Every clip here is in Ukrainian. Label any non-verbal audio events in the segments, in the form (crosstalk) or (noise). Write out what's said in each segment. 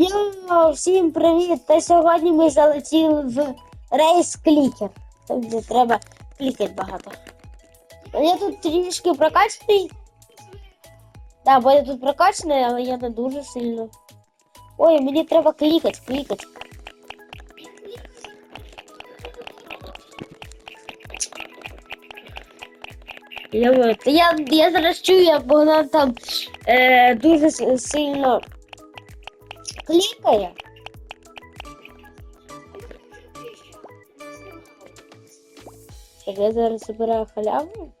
Йо, всім привіт! Та сьогодні ми залетіли в рейс клікер. Там де треба клікати багато. Я тут трішки прокачаний. Так, бо я тут прокачаний, але я не дуже сильно. Ой, мені треба клікати, клікати. Я, я, я зараз чую, як Богдан там е, дуже сильно клікає. Так, я зараз забираю халяву.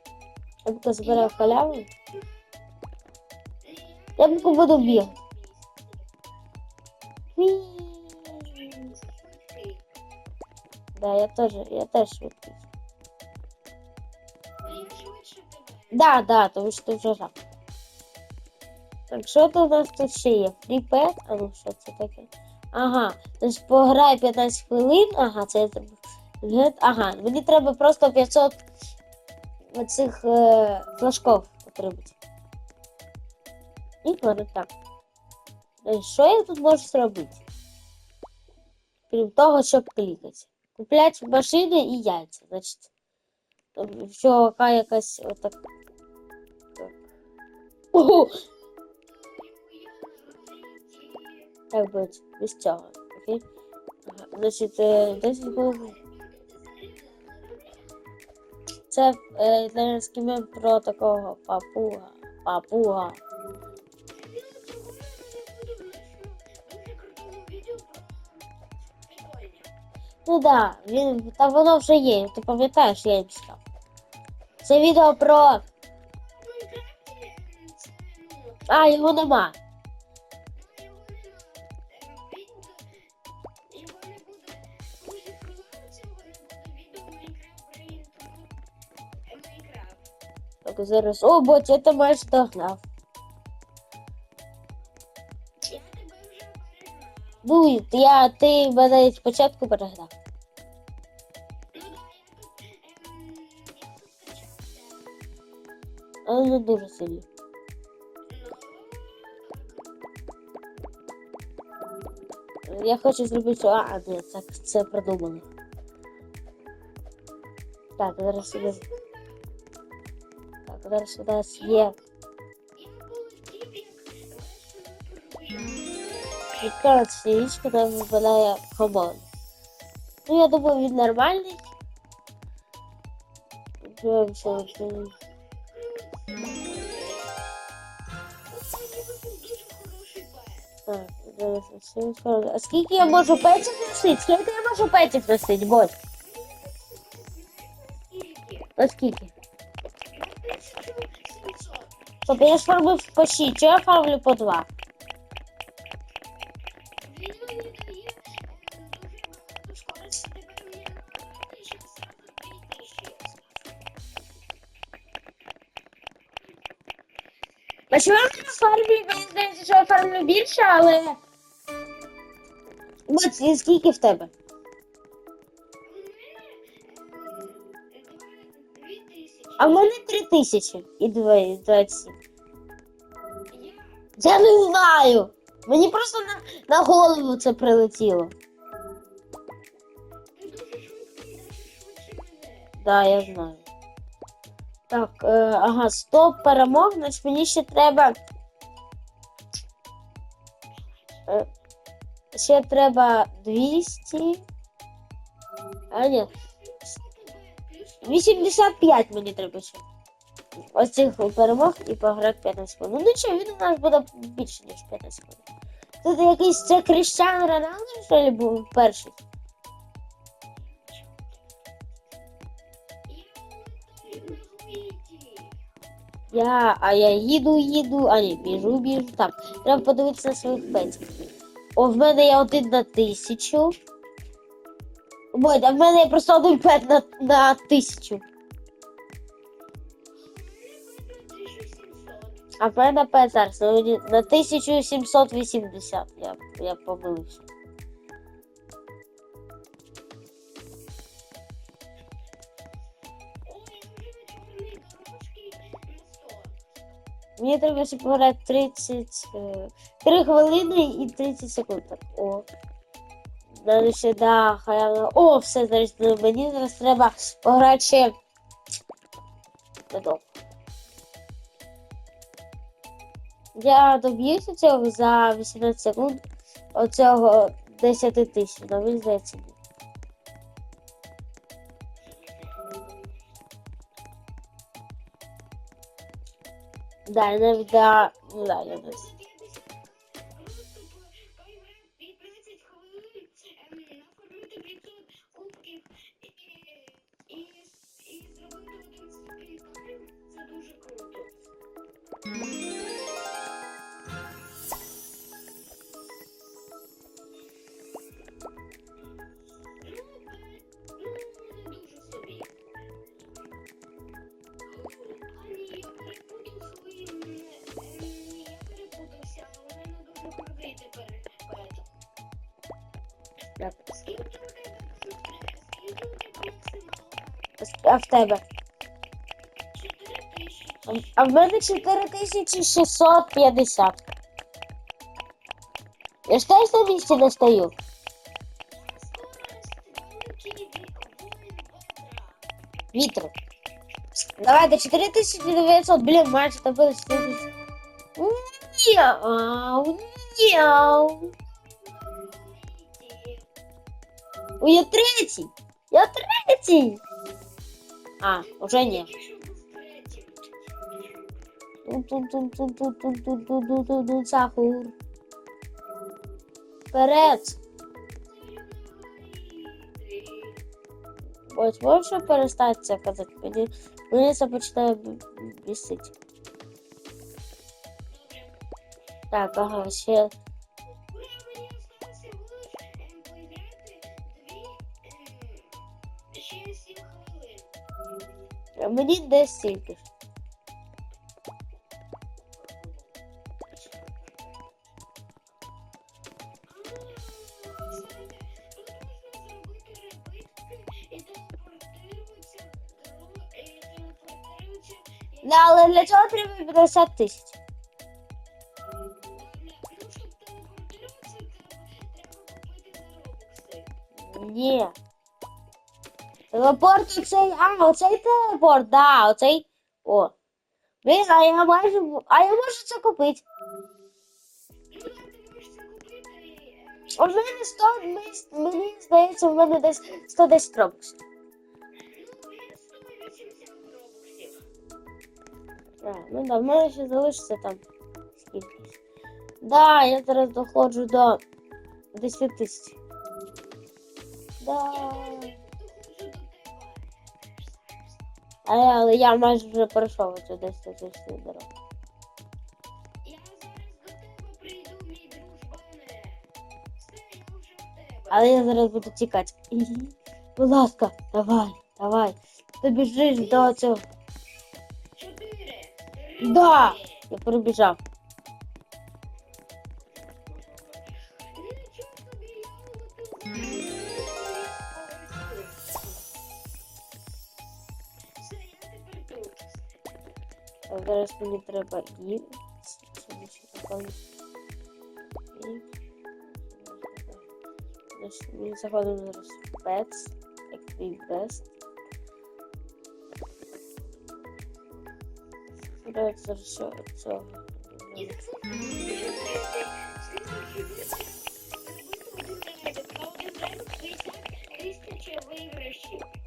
Я поки забираю халяву. Я поки буду бігати. Да, я теж, я теж швидкий. Да, да, тому що ти вже жах. Так, що тут у нас тут ще є? Фріпет? А ну що це таке? Ага, значить пограй 15 хвилин. Ага, це я. Get- Ага, мені треба просто 500 оцих е, флажков отримати. І так. Е, Що я тут можу зробити? Крім того, щоб клікати. Купляти машини і яйця. Значить, там чувака якась отак. Так. Ого! Так буде, без цього. Окей? Ага, значить, е, 10 хвилин. Це е, італійський мем про такого папуга. Папуга. Ну да, він, та воно вже є, ти пам'ятаєш, я їм читав. Це відео про. А, його нема. Так, зараз. О, бот, я тебе майже догнав. Ну, я, ти мене спочатку перегнав. Але не дуже сильно. Я хочу зробити. А, ні, так це продумано. Так, зараз сюди. Зараз у нас є. Відкрила річка, там випадає. Ну, я думаю, він нормальний. Дивимося, що. А скільки я можу петів носити? Скільки я можу петів носити, бот? А скільки? Тобто я ж фармив по 6, чи я фармлю по 2? А чому я не фармлю? Мені здається, що я фармлю більше, але... От скільки в тебе? В мене 3 тисячі і 27. Я не знаю. Мені просто на, на голову це прилетіло. Да, я знаю. Так, е, ага, 100 перемог, значить мені ще треба. Е, ще треба 200. А ні. 85 мені треба ще. Ось цих перемог і пограти 15 хвилин. Ну нічого, він у нас буде більше, ніж 15 хвилин. Тут якийсь це Кріщан Роналдо, що ли, був перший? Я, а я їду, їду, а ні, біжу, біжу. Так, треба подивитися на своїх петів. О, в мене є один на тисячу. Ой, а в мене просто один пет на, на тисячу. А в мене пет зараз на, 1780. Я, я помилився. Мені треба ще пограти 30... е, 3 хвилини і 30 секунд. О. Надо да, халява. О, все, зараз ну, мені зараз треба пограти ще. Недовго. Я доб'юся цього за 18 секунд. Оцього 10 тисяч, але мені здається. Да, навіть да, ну да, не Так. А в тебе? А в мене 4650. Я что я на місці не стою. Вітер. Давай до 4900, блін, майже добили 4000. Ніяу, ніяу. Ой, я третій! Я третій! А, уже ні. Сахур. Вперед! Ось можеш перестати це казати? Мені, мені це починає бісити. Так, ага, ще Мені десь стільки. ж. Да, але для цього треба 50 тисяч. Ні. Телепорт оцей. А, оцей телепорт, да, оцей. О. Блін, а я майже. А я можу це купити. У мене 100, мені- здається, в мене десь 110 робоксів. А, ну да, в мене ще залишиться там скільки. Да, я зараз доходжу до 10 тисяч. Да. Але я майже вже пройшов оцю 10 тисячну дорогу. Але я зараз буду тікати. Будь ласка, давай, давай. Ти біжиш до цього. Да! Я прибіжав. Так, зараз мені треба і собі руками. І заходимо зараз в Pets, Active Best. Давайте зараз все цього. Тисяча виграшів.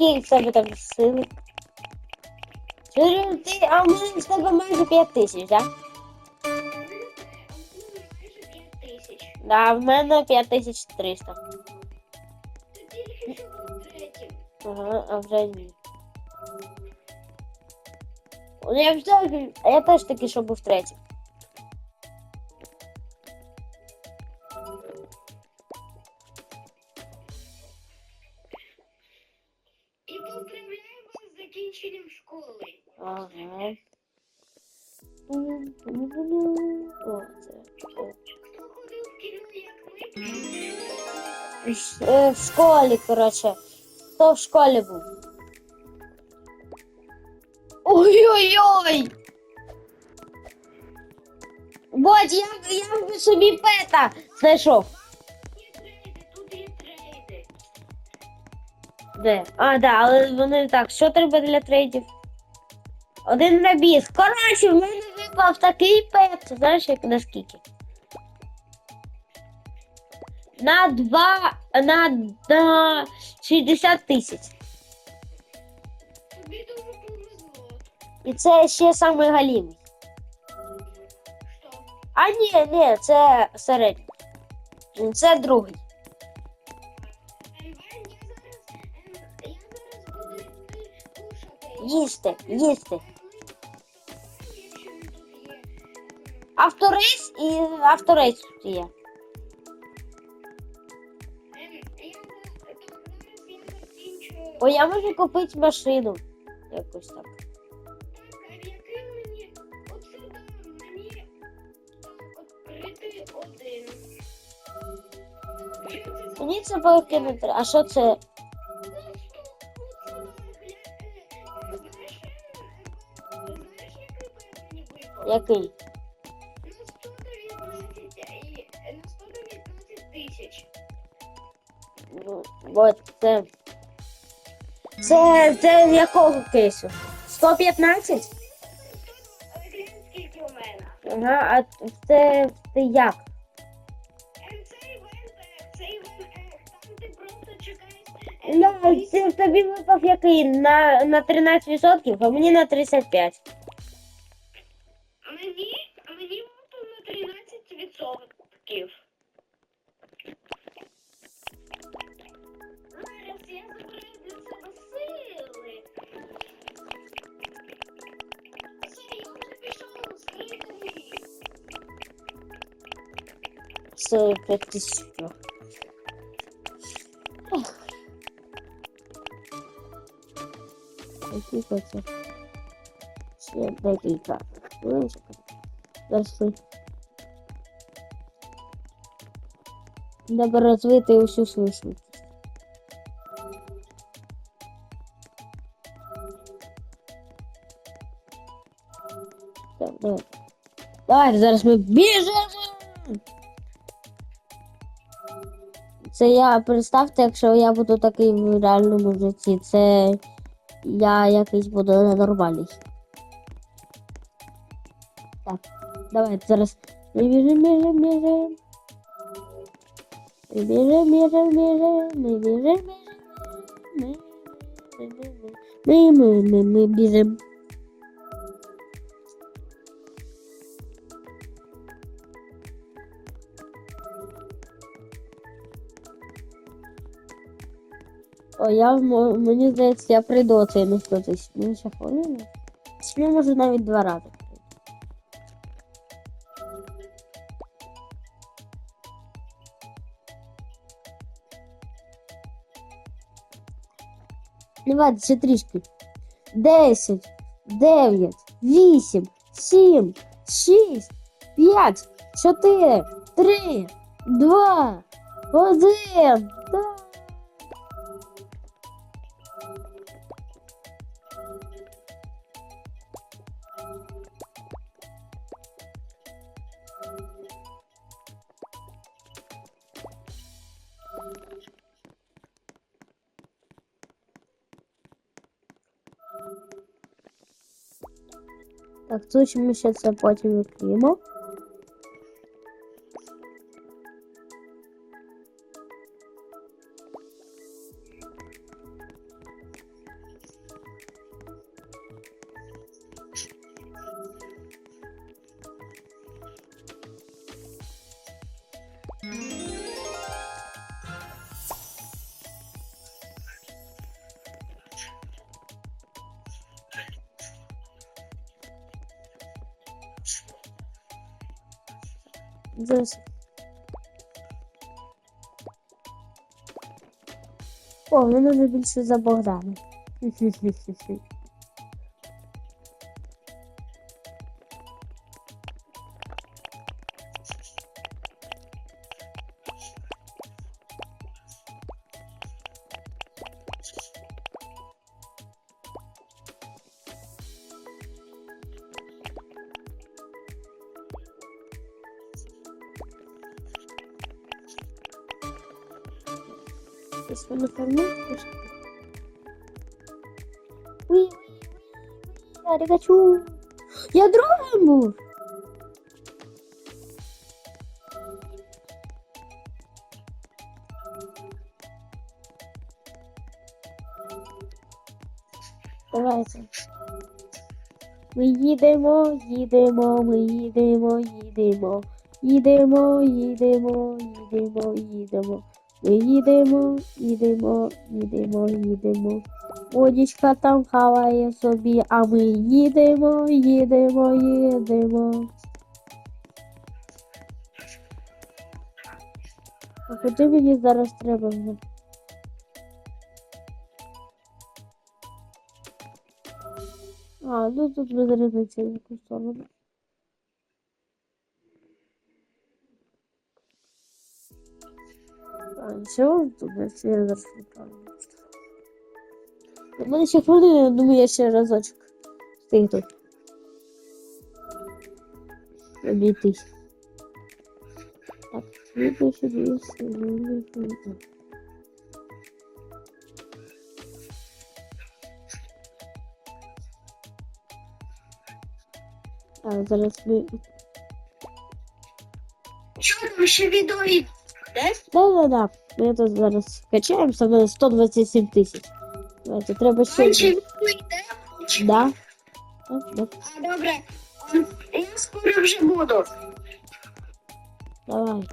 скільки в тебе там сили? Чи ти, а в мене в тебе майже 5 тисяч, так? Майже 5 тисяч. Да, в мене 5300. Ти тільки що був третім. Ага, а вже ні. Ну, Я вже, а я теж таки, що був третій. В школі, коротше. Хто в школі був? Ой-ой-ой! Бодь, я, я б собі пета знайшов. Де? А, да, але вони так. Що треба для трейдів? Один набіс. Коротше, в мене випав такий пет. Знаєш, як на скільки? На два. На, на 60 тисяч. Тобі дуже повезло. І це ще самий галімий. Що? А ні, ні, це середній. Це другий. Їсти, їсти. Авторейс і авторейс тут є. О, я можу купити машину. Якось так. Мені це поки не треба. А що це? Який? Ну, от це. Це, це якого кейсу? 115? Ага, а це ти як? Ну, це тобі випав який? На, на 13%, а мені на 35%. 45 тысяч. Смотрите. Смотрите. Дальше. Доброразвитые усю слышат. Так, давай. Давай, зараз мы бежим! Це я представте, якщо я буду такий в реальному житті, це я якийсь буду ненормальний. Так, давай зараз. Ми біжим, біжим, біжим. Ми біжим, біжим, біжим. Ми біжим, біжим. Ми, ми, ми, ми біжим. О, я мені здається, я прийду оцей на 100 тисяч. Мені ще хвилина. Чи може навіть два рази. Давайте ще трішки. 10, 9, 8, 7, 6, 5, 4, 3, 2, 1. Залишимося це потім відкриємо. Зараз. О, він уже більше за Богдана. (laughs) рігачу. Я другим був. Давайте. Ми їдемо, їдемо, ми їдемо, їдемо. Їдемо, їдемо, їдемо, їдемо. Ми їдемо, їдемо, їдемо, їдемо. Водічка там хаває собі, а ми їдемо, їдемо, їдемо. А куди мені зараз треба вже? А, ну тут без різниці в яку сторону. А, нічого, тут я зараз неправильно. У мене ще хвилина, я думаю, я ще разочок встигну. Обійтись. Так, світло сюди, сюди, сюди. Так, зараз ми... Що там ще відео йде? Да-да-да, ми тут зараз скачаємося, в мене 127 тисяч. Давайте, треба ще... Йде? Да. Так, так, А, добре. Ем, Я скоро вже буду. давай.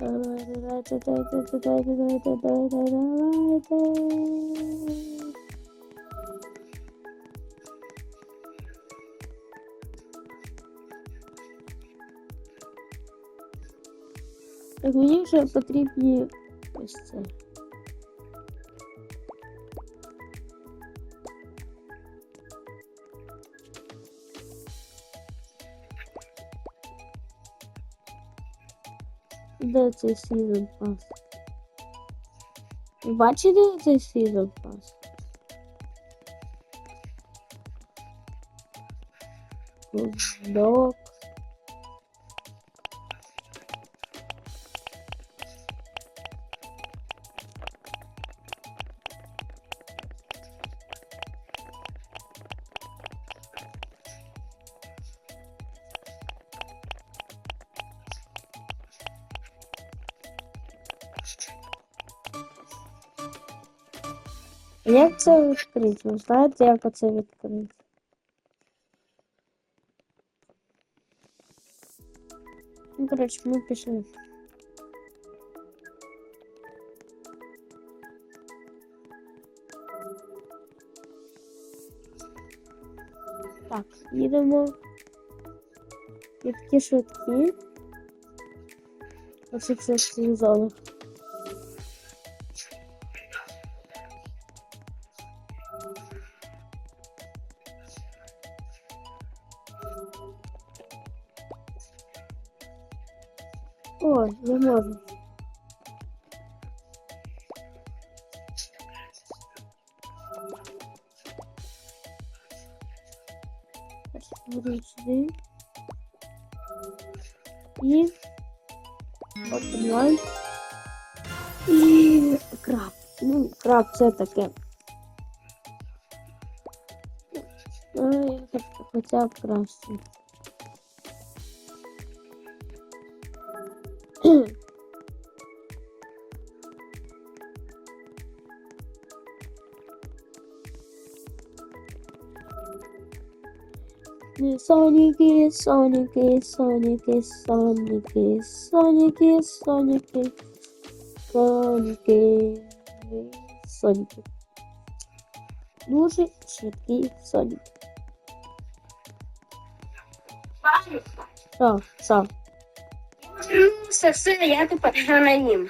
Давайте, давайте, давайте, давайте, давайте, давайте, давайте. мені вже потрібні ось це. Де цей сезон пас? Ви бачите цей сезон пас? Док. Як це відкрити? Ви знаєте, як оце відкрити? Ну, коротше, ми пішли. Так, їдемо. І такі швидкі. Ось це всі зони. О, не можу. Зараз Буду сюди. І онлайн. І краб. Ну, краб це таке. Ну, хоча краще. Соники, соники, соники, соники, соники, соники, соники, соники. Дуже швидкі соніки. Що, що? Вернувся, все, я тепер анонім.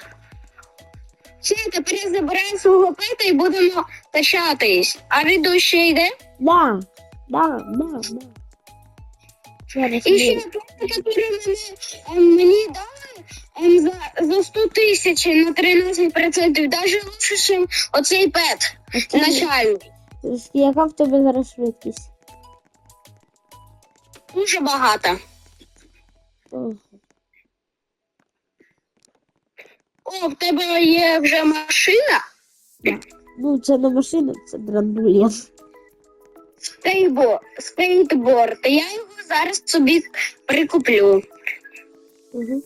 Все, тепер я забираю свого пета і будемо тащатись. А відео ще йде? Да, да, да, да. Зараз І ще який ем, мені дали ем, за, за 100 тисяч на 13%. Даже лучше, ніж оцей пет начальний. Яка в тебе зараз швидкість? Дуже багато. О, в тебе є вже машина? Ну, це не машина, це драндулія. Скейтборд. Скейтборд. Я його зараз собі прикуплю. Угу.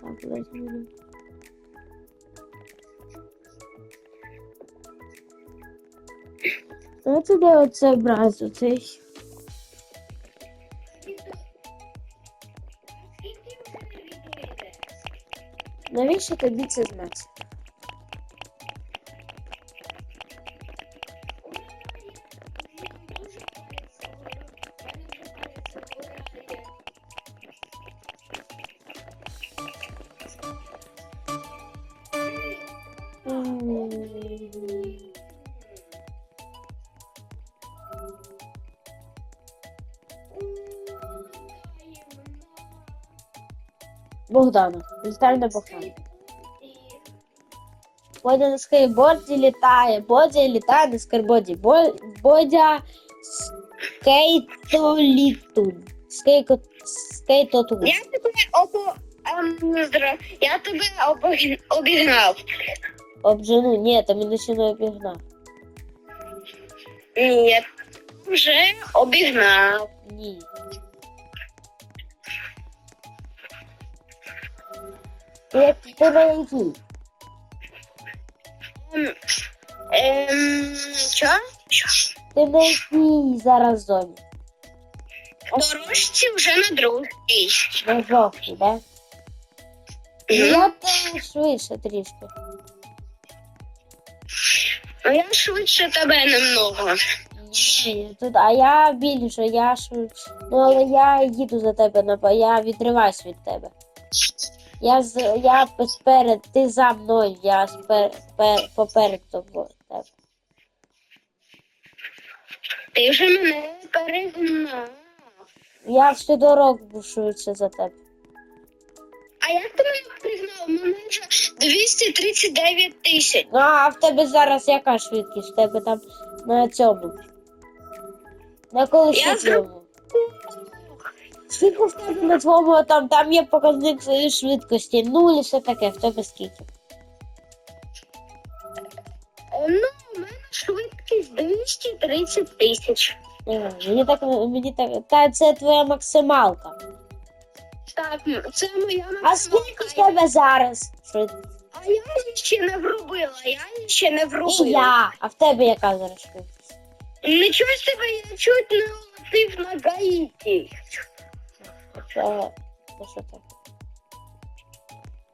Так. Знаєте, де оце образ оцей? Навіщо тобі це знати? Богдана. Літай на Богдана. Бодя на скейтборді літає, Бодя літає на скейтборді. Бо- Бодя скейтолітун. Скейко... Скейтотун. Я тебе обо... ем, Я тебе обог- обігнав. Обжену, ні, ти мене ще не обігнав. Ні. Вже обігнав. Ні. Як- ти якій? Ем, що? Ти на якій зараз зоні? Дорожці вже на другій. На жовтій, да? Ну, Я теж швидше трішки. Ну, Я швидше тебе немного. Ні, тут, а я більше, я швидше. Ну, але я їду за тебе, я відриваюсь від тебе. Я з я сперед, ти за мною, я спер, пер, поперед тобою. тебе. Ти вже мене перегнав. Я всю дорогу швидше за тебе. А як ти мене пригнав? Мене вже 239 тисяч. Ну, а в тебе зараз яка швидкість? В тебе там на цьому. На Я колесо. Скільки в тебе на твоєму там, там є показник своєї швидкості. Ну і все таке, в тебе скільки. Е, Ну, у мене швидкість 230 тисяч. Мені так, мені так, та це твоя максималка. Так, це моя А скільки в тебе зараз? швидкість? А я її ще не вробила, я її ще не І вробила. я. А в тебе яка зараз швидкість? Нічого з тебе я чуть не летив на Гаїті. Це, це що таке?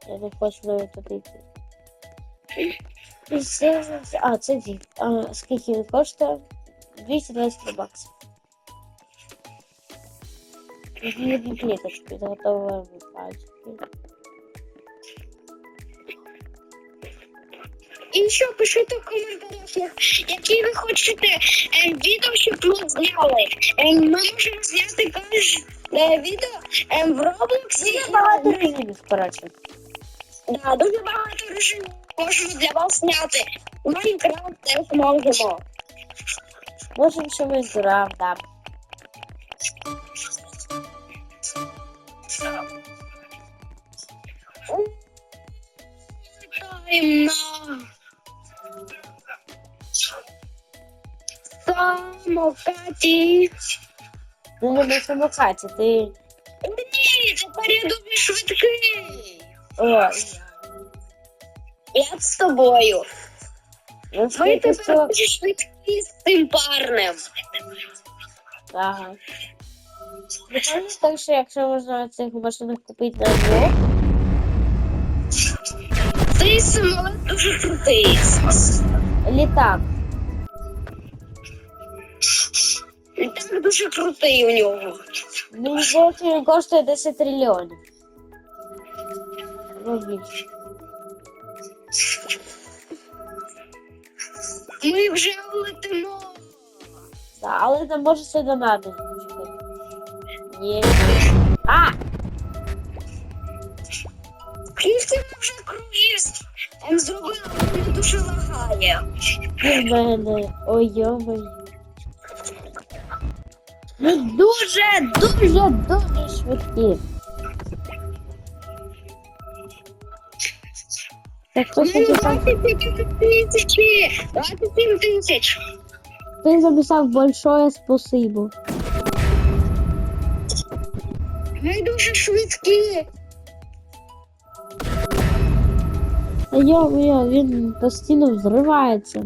Я не хочу навіть туди йти. І це- А, це вік. А, скільки він коштує? 223 бакси. Візьмі дві клеточки, підготовуємо пальчики. І що пишіть у коментарях, які ви хочете е, відео, щоб ми зняли. Е, ми можемо зняти кожне відео е, в Роблоксі. Дуже багато режимів, коротше. Да, дуже багато режимів можемо для вас зняти. Майнкрафт теж можемо. Можемо ще ми зрав, да. Ти не на самокаті, ти. Ні, тепер я дуже швидкий. О, Я з тобою. ну скільки тепер сто... дуже швидкі з цим парнем. Ага. Прикольно так, що якщо можна цих машинах купити на двох, Цей самолет дуже крутий. літак. Літак дуже крутий у нього. Здається, він коштує 10 трильйонів. Ну, більше. Ми вже летимо. Да, але там може все донати. Ні. А! Скільки ми вже кругів ем, зробили, мене дуже лагає. І в мене. Ой, йомай. Ми дуже, дуже, дуже швидкі. Так хтось Ну, написав, 27 тисячі, 27 тисяч. ти записав большое спасибо. Ми дуже швидкі. Йо, йо, він постійно взривається.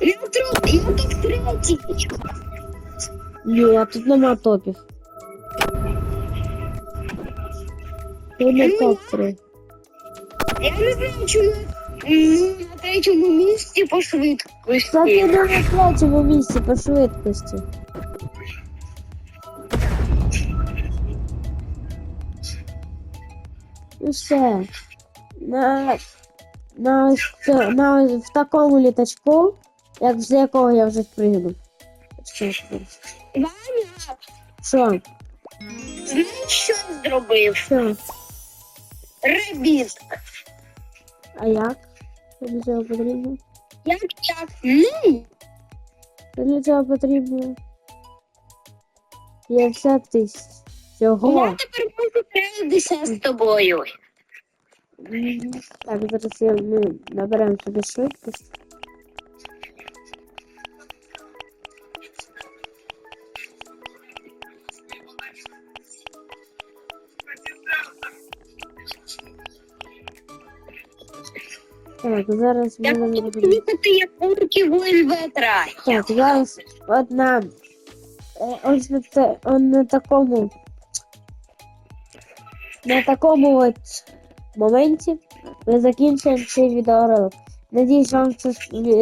Я троп, я так третій. Ні, а тут нема топів. Ти не топ 3. Я не знаю, чому ну, на третьому місці по швидкості. Та ти не на третьому місці по швидкості. І все. На, на, ось цьо- на, ось в такому літачку, як з якого я вже спригнув. Що? Ваня, Що? знаєш, що зробив? Що? Ребіт. А як? Що для цього потрібно? Як як? Ну, Що для цього потрібно? 50 тисяч. Я тепер можу трейдитися з тобою. Так, зараз я, ми наберемо собі швидкість. Так, зараз ми Я будемо буду робити- їхати як урки ветра. Так, зараз одна. е, Ось на, те, он на такому. На такому от моменті ми закінчуємо цей відеоролик. Надіюсь, вам це,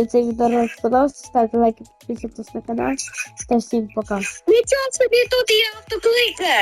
цей відеоролик сподобався. Ставте лайки, підписуйтесь на канал. Та всім пока. Нічого собі тут є автокликер.